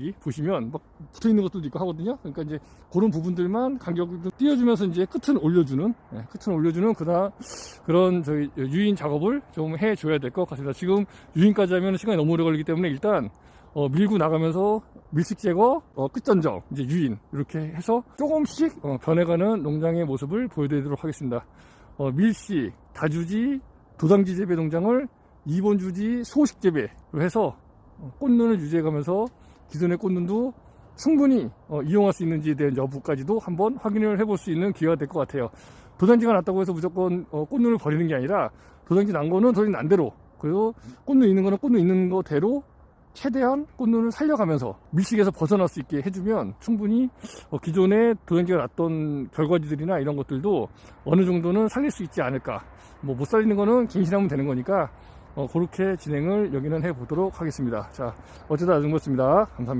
이 보시면 막 붙어 있는 것들도 있고 하거든요. 그러니까 이제 그런 부분들만 간격을 좀 띄워주면서 이제 끝은 올려주는, 예, 끝은 올려주는 그다 그런 저희 유인 작업을 좀 해줘야 될 것 같습니다. 지금 유인까지 하면 시간이 너무 오래 걸리기 때문에 일단 어, 밀고 나가면서 밀식 제거, 어, 끝전정, 이제 유인 이렇게 해서 조금씩 어, 변해가는 농장의 모습을 보여드리도록 하겠습니다. 어, 밀식, 다주지, 도당지 재배 농장을 2번 주지 소식 재배로 해서 어, 꽃눈을 유지해가면서 기존의 꽃눈도 충분히 어, 이용할 수 있는지에 대한 여부까지도 한번 확인을 해볼 수 있는 기회가 될 것 같아요. 도장지가 났다고 해서 무조건 어, 꽃눈을 버리는 게 아니라 도장지 난 거는 도장지 난 대로 그리고 꽃눈 있는 거는 꽃눈 있는 거대로 최대한 꽃눈을 살려가면서 밀식에서 벗어날 수 있게 해주면 충분히 어, 기존에 도장지가 났던 결과지들이나 이런 것들도 어느 정도는 살릴 수 있지 않을까. 뭐 못 살리는 거는 갱신하면 되는 거니까 어, 그렇게 진행을 여기는 해보도록 하겠습니다. 자, 어쩌다 아줌마였습니다. 감사합니다.